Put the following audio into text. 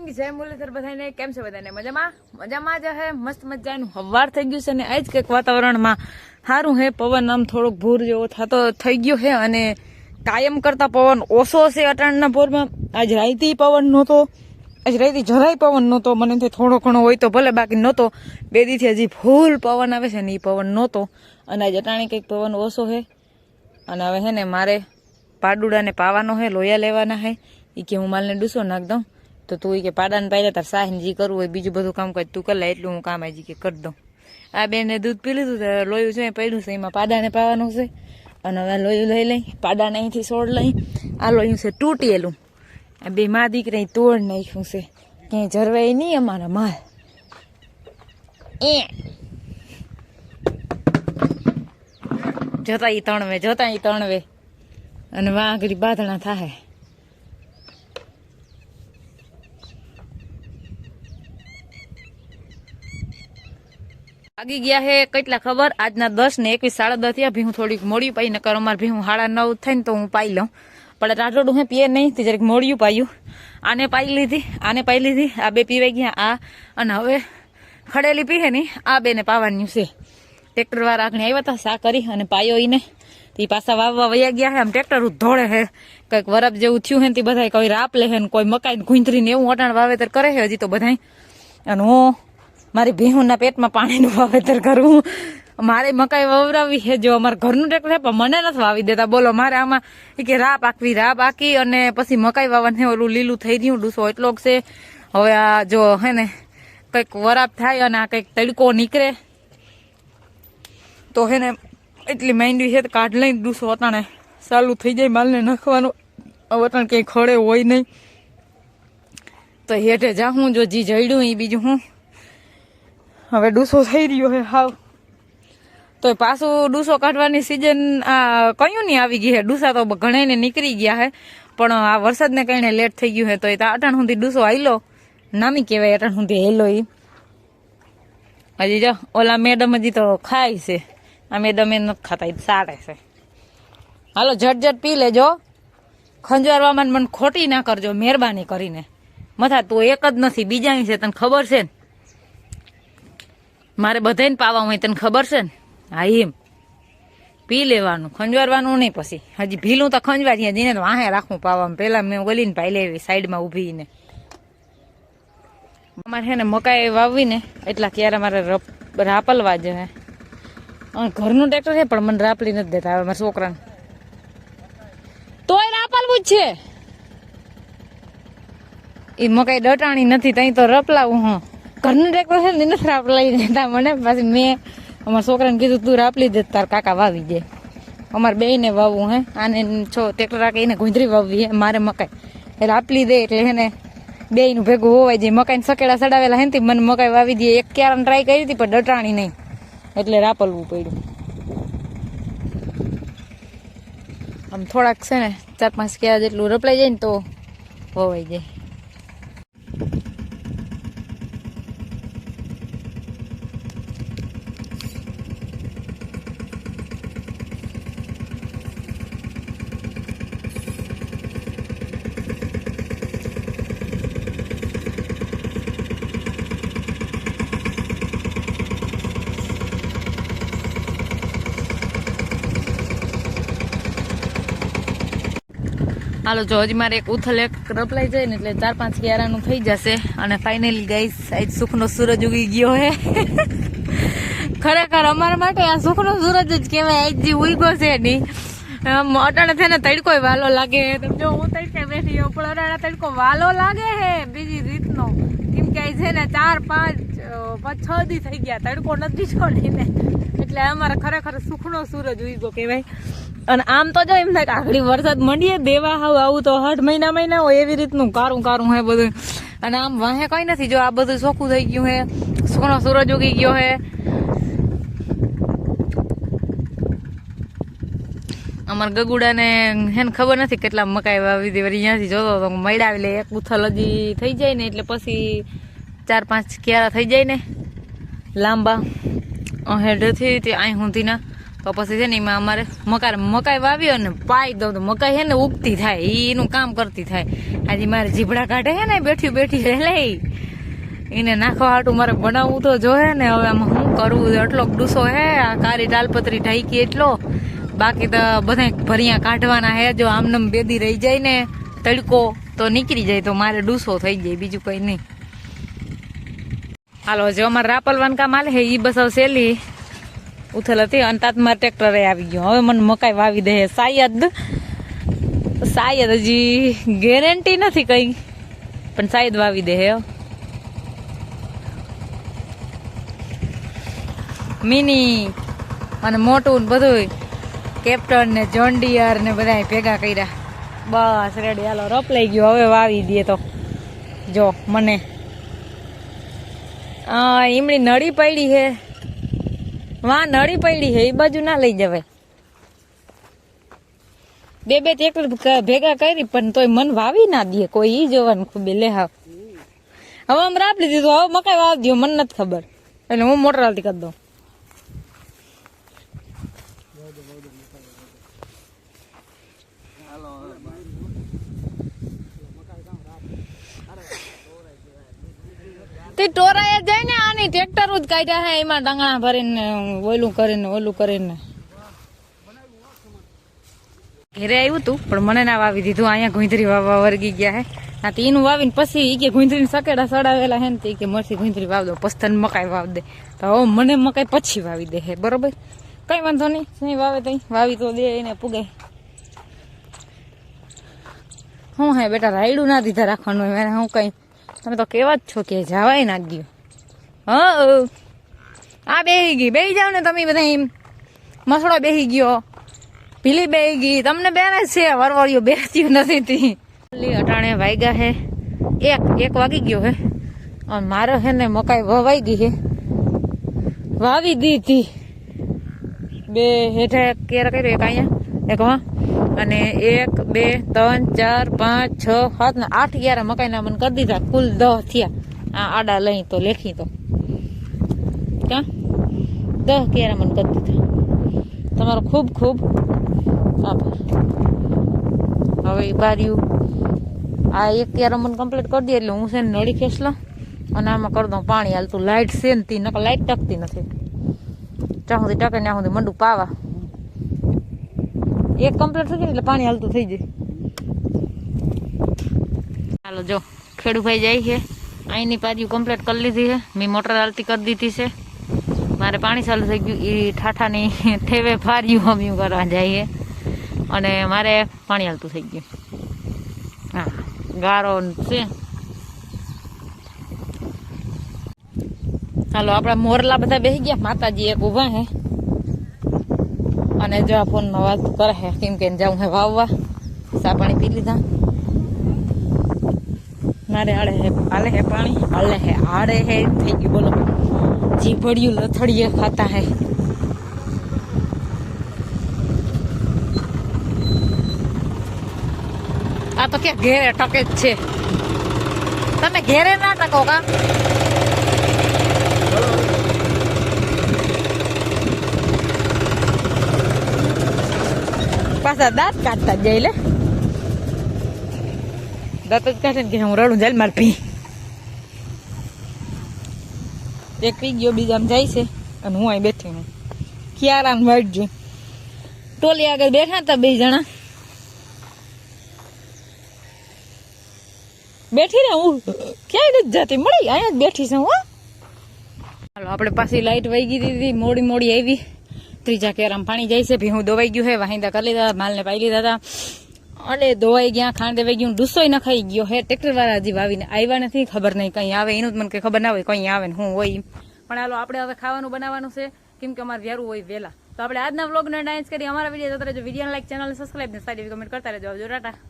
Morning જય મુરલીધર બધાને. કેમ છે બધાને? મજામાં? મજામાં જ હે. મસ્ત મજાનું હવાર થઈ ગયું છે અને આજ કંઈક વાતાવરણમાં સારું હે. પવન આમ થોડોક ભૂર જેવો થતો થઈ ગયો હે અને કાયમ કરતા પવન ઓછો છે અટાણના ભોરમાં. આજ રાઈતી પવન નહોતો. આજ રાઈતી જરાય પવન નહોતો. મને તે થોડો ઘણો હોય તો ભલે, બાકી નહોતો. બે દીથી હજી ફૂલ પવન આવે છે ને એ પવન નહોતો. અને આજ અટાણે કંઈક પવન ઓછો હે. અને હવે હે ને મારે પાડુડાને પાવાનો હે, લોયા લેવાના હે. એ કે હું માલને ડૂસો નાખ દઉં. તો તું કે પાડાને પાડ્યા, તાર સાહેબ જે કરવું હોય, બીજું બધું કામ કર, તું કર એટલું હું કામ આજી કે કરી દઉં. આ બેને દૂધ પી લીધું લોયું છે એ પડ્યું છે, એમાં પાડાને પાવાનું છે. અને હવે લોયું લઈ લઈ, પાડાને અહીંથી સોડ લઈ. આ લોયું છે તૂટેલું. આ બે મા દીકરા તોડ નાખ્યું છે. ક્યાંય જરવાય નહીં અમારા માલ. એ. જોતા ઈ તણવે, જોતા એ તણવે. અને વાઘરી બાંધણા થાય આગી ગયા હે કેટલા ખબર? આજના દસ ને એકવીસ, સાડા દસ થયા ભીહું થોડીક મોડી પાઈ નકર અમારે ભીહું સાડા નવ થાય ને તો હું પાઈ લઉં. પણ રાઠોડું હે પીએ નહીં, તે જરાક મોડિયું પાયું. આને પાઈ લીધી, આને પાઈ લીધી, આ બે પીવાઈ ગયા, આ અને હવે ખડેલી પીહે ને, આ બેને પાવાની છે. ટ્રેક્ટર વાળા આગળ આવ્યા હતા સા કરી અને પાયો ઈને. તે પાછા વાવવા વયા ગયા હે, આમ ટ્રેક્ટર ધોળે હે. કંઈક વરફ જેવું થયું હે તે બધા કોઈ રાપ લે હે કોઈ મકાઈ ગુંથરીને એવું અટાણ વાવેતર કરે હે હજી તો બધાય. અને હું મારી ભેહુના પેટમાં પાણીનું વાવેતર કરવું મારે મકાઈ વવરાવી છે જો અમારા ઘરનું ટ્રેક્ટર છે, પણ મને નથી વાવી દેતા. બોલો, મારે આમાં કે રા પાકવી રા પાકી અને પછી મકાઈ વાવવાને ઓલું લીલું થઈ રહ્યું, ડૂસો એટલો છે. હવે આ જો હે ને, કંઈક વરાપ થાય અને આ કંઈક તડકો નીકળે. તો હે ને, એટલી મહેંદી છે કાઢ લઈને ડૂસો અટાણે ચાલુ થઈ જાય માલને નાખવાનું. હવે અટાણે ક્યાંય ખડે હોય નહીં. તો હેઠે જાઉં જો જી જઈડું એ બીજું હું. હવે ડૂસો થઈ રહ્યો હે હાવ. તો પાછું ડૂસો કાઢવાની સિઝન આ, કયું નહીં આવી ગઈ હે ડૂસા તો ઘણાને નીકળી ગયા હે પણ આ વરસાદને કારણે લેટ થઈ ગયું છે. તો એ તો અટાણ સુધી ડૂસો આયલો. નામી કહેવાય અટાણ સુધી હેલો એ હજી જો, ઓલા મેડમ હજી તો ખાય છે. આ મેડમ એ નથી ખાતા, એ સારે છે. હાલો ઝટ ઝટ પી લેજો. ખંજવારવામાં મને ખોટી ના કરજો, મહેરબાની કરીને. મથા, તું એક જ નથી બીજા છે, તને ખબર છે ને? મારે બધાને પાવા હોય તને ખબર છે ને? હા, એમ. પી લેવાનું, ખંજવારવાનું નહીં પછી. હજી ભીલું તો ખંજવારીએ જઈને વાહે રાખવું પાવામાં. પહેલાં મેં ગલીને પાઈ લેવી, સાઈડમાં ઊભીને. અમારે છે ને મકાઈ વાવીને, એટલા ક્યારે મારે રપ- રાપલવા જ હે. ઘરનું ટ્રેક્ટર છે, પણ મને રાપલી નથી દેતા હવે મારા છોકરાને. તોય રાપલવું જ છે. એ મકાઈ ડટાણી નથી ત્યાં તો રપલાવું હું. ઘરનું ટ્રેક્ટર છે ને એને નથી લઈ દેતા મને પાછી મેં અમારા છોકરાને કીધું, તું રાપલી દે, તાર કાકા વાવી દે. અમારે બેયને વાવવું હે. આને છો ટ્રેક્ટર રાખે, એને ગુંદરી વાવવી હે. મારે મકાઈ. એટલે આપલી દે એટલે એને બેયનું ભેગું હોવાય જાય મકાઈને સકેડા સડાવેલા હે ને મને મકાઈ વાવી દે. એક ક્યારણ ટ્રાય કરી હતી, પણ ડટાણી નહીં. એટલે રાપલવું પડ્યું. આમ થોડાક છે ને, ચાર પાંચ ક્યાં જેટલું રપલાઈ જાય ને તો હોવાઈ જાય. હાલો, જો હજી મારે એક ઉથલ એક રપલાઈ જાય ને એટલે ચાર પાંચ ક્યારાનું થઈ જશે. અને ફાઇનલી ગાઈસ આજ સુખનો સૂરજ ઉગી ગયો હે. ખરેખર અમારા માટે આ સુખનો સૂરજ જ કહેવાય, આજ જે ઉગ્યો છે નહીં અટાણે થઈને તડકો વાલો લાગે તમે જો, હું તડકે બેઠી હોઉં, પણ અટાણે તડકો વાલો લાગે હે બીજી રીતનો. કેમ કે છે ને ચાર પાંચ છ દી થઈ ગયા, તડકો નથી છોડીને. એટલે અમારે ખરેખર સુખનો સૂરજ ઉગ્યો કહેવાય. અને આમ તો જો એમ થાય આગળ વરસાદ મંડીએ, દેવા હાવ આવું તો હઠ મહિના મહિના હોય એવી રીતનું કારું કારું હે બધું. અને આમ વાહે કઈ નથી, જો આ બધું ચોખ્ખું થઈ ગયું હે, સોનો સૂરજ ઉગી ગયો હે. અમારા ગગુડાને હે ને ખબર નથી કેટલા મકાઈ વાવી દે અહીંયાથી જોતો તો મળ્યા એટલે એક ઉથલ હજી થઈ જાય ને, એટલે પછી ચાર પાંચ ક્યારા થઈ જાય ને, લાંબા. હેડેથી તે અહીં સુધીના તો પછી છે ને એમાં અમારે મકાઈ મકાઈ વાવ્યો ને પાઈ દઉં તો મકાઈ છે ને ઉગતી થાય એનું કામ કરતી થાય. આજે મારે જીભડા કાઢે છે ને, બેઠી બેઠી એટલે એને નાખવા હાટું મારે બનાવવું તો જોયે ને, હવે આમાં શું કરવું એટલો ડૂસો હે, આ કારી ડાલપત્રી ઢાઈકી એટલો. બાકી તો બધા ભરિયા કાઢવાના હે, જો આમનમ બેદી રહી જાય ને, તડકો તો નીકળી જાય, તો મારે ડૂસો થઈ જાય, બીજું કઈ નહીં. હાલો જો અમારે રાપલવાન કામ આલે હે એ બસ હવે ઉથલ હતી અને તાત મારે ટ્રેક્ટરે આવી ગયો. હવે મને મકાઈ વાવી દે. શાયદ શાયદ હજી ગેરંટી નથી કઈ, પણ શાયદ વાવી દે, હે. મિની અને મોટું ને બધું કેપ્ટન ને જોન્ડિયર ને બધા ભેગા કર્યા. બસ રેડી હાલો, રપ લઈ ગયો. હવે વાવી દે તો. જો, મને. આ ઈમડી નળી પડી છે વાં નળી પડી છે એ બાજુ ના લઈ જવાય. બે બે ટ્રેક્ટર ભેગા કરી, પણ તોય મન વાવી ના દે, કોઈ ઈ જોવાનું ખુબે, લે હા હવે આમ રાપ લીધી તો હવે મકાઈ વાવ દો મને નથી ખબર. એટલે હું મોટર હાલતી કરી દઉં. તે ટોરાએ જાય ને આની ટ્રેક્ટર જ કાઢ્યા હે, એમાં ડંગણા ભરીને, ઓલું કરીને ઓલું કરીને. ઘેરે આવ્યું તું, પણ મને ના વાવી દીધું. અહીંયા ગુંદરી વાવવા વર્ગી ગયા હે. ના તો એનું વાવીને પછી ઈ કે ગુંદરી સકેડા સડાવેલા હે ને તે કે મરથી ગુંદરી વાવ દો, પસ્તન મકાઈ વાવ દે. તો હવે મને મકાઈ પછી વાવી દે હે, બરોબર? કઈ વાંધો નહીં નહીં વાવે તઈ. વાવી તો દે, એને પુગે. હું હે બેટા રાયડું ના દીધા રાખવાનું હોય મેં હું કઈ તમે તો કેવા જ છો કે જવાય ના ગયો. હા આ બેહી ગઈ. બેહી જાવ ને તમે બધા એમ. મસળો બેહી ગયો. પીલી બેહી ગઈ. તમને બેને છે. વરવળિયો બેસતી નથી તી. અટાણે વાગ્યા હે. એક એક વાગી ગયો હે. અને મારે હે ને મકાઈ વવાઈ ગઈ હે. વાવી દીધી બે હેઠે કેર કર્યો, એક અહીંયા, એક વાં અને એક, બે, ત્રણ, ચાર, પાંચ, છ, સાત, ને આઠ ગ્યારા મકાઈના મને કરી દીધા. કુલ દહ થયા. આ આડા લઈ તો લેખી તો. ક્યાં? દહ ગ્યારા મને કરી દીધા. તમારો ખૂબ ખૂબ આભાર. હવે બાર્યું આ એક ગ્યારા મને કમ્પ્લીટ કરી દે એટલે હું છે ને નળી ખેંચલો અને આમાં કરી દઉં પાણી. હાલતું લાઇટ છે ને તી, નકર લાઇટ ટકતી નથી. ત્યાં સુધી ટકે ત્યાં સુધી મંડું પાવા. એક કમ્પ્લીટ થઈ જાય એટલે પાણી હાલતું થઈ જાય ચાલો જો, ખેડૂભાઈ જાય છે. અહીંની પાર્યું કમ્પ્લીટ કરી લીધી છે. મેં મોટર હાલતી કરી દીધી છે. મારે પાણી ચાલુ થઈ ગયું. એ ઠાઠાની ઠેવે ફાર્યું અમ્યું કરવા છે. અને મારે પાણી હાલતું થઈ ગયું. હા, ગારો છે. ચાલો આપણા મોરલા બધા બેસી ગયા. માતાજી એક ઊભા હે અને જો આ ફોનમાં વાત કરે હે, કેમ કે જાઉં હે વાવવા સા પાણી પી લીધા. મારે આડે હે, આલે હે પાણી, આલે હે, આડે હે, થઈ ગયું, બોલો. જીભડિયું લથડીએ ખાતા હે. આ તો ક્યાં ઘેરે ટકે જ છે. તમે ઘેરે ના ટકો કા? પાછા દાંત કાઢતા જ જાય લે. દાંત જ કાઢે ને કે હું રડું જાય માર પી એક પી ગયો બીજામાં જાય છે અને હું અહીં બેઠી હું ક્યારામ વાટજો ટોલી આગળ બેઠા હતા બે જણા. બેઠી ને હું? ક્યાંય નથી જતી. મળી, અહીંયા જ બેઠી છું, હો. હાલો, આપણે પાછી લાઈટ વહી ગઈ હતી. મોડી મોડી આવી. ત્રીજા કેરામ પાણી જાય છે ભી હું દોવાઈ ગયું હે વાહિંદા કરી લીધા, માલને પાઈ લીધા હતા. અને દોવાઈ ગયા, ખાંડ દેવાઈ ગયું, ડુસોય નખાઈ ગયો હે ટ્રેક્ટર વાળા હજી વાવીને આવ્યા નથી, ખબર નહીં કંઈ આવે, એનું જ મને કંઈ ખબર ના હોય, કંઈ આવે ને હું હોય. પણ હાલો, આપણે હવે ખાવાનું બનાવવાનું છે, કેમ કે અમારે વ્યારું હોય વહેલા. તો આપણે આજના વ્લોગને ડાન્સ કરી અમારા વીડિયો જોતા રહેજો. વીડિયો લાઈક ચેનલ સબસ્ક્રાઈબ ને સારી કમેન્ટ કરતા રહેજો. આવજો, ટાટા.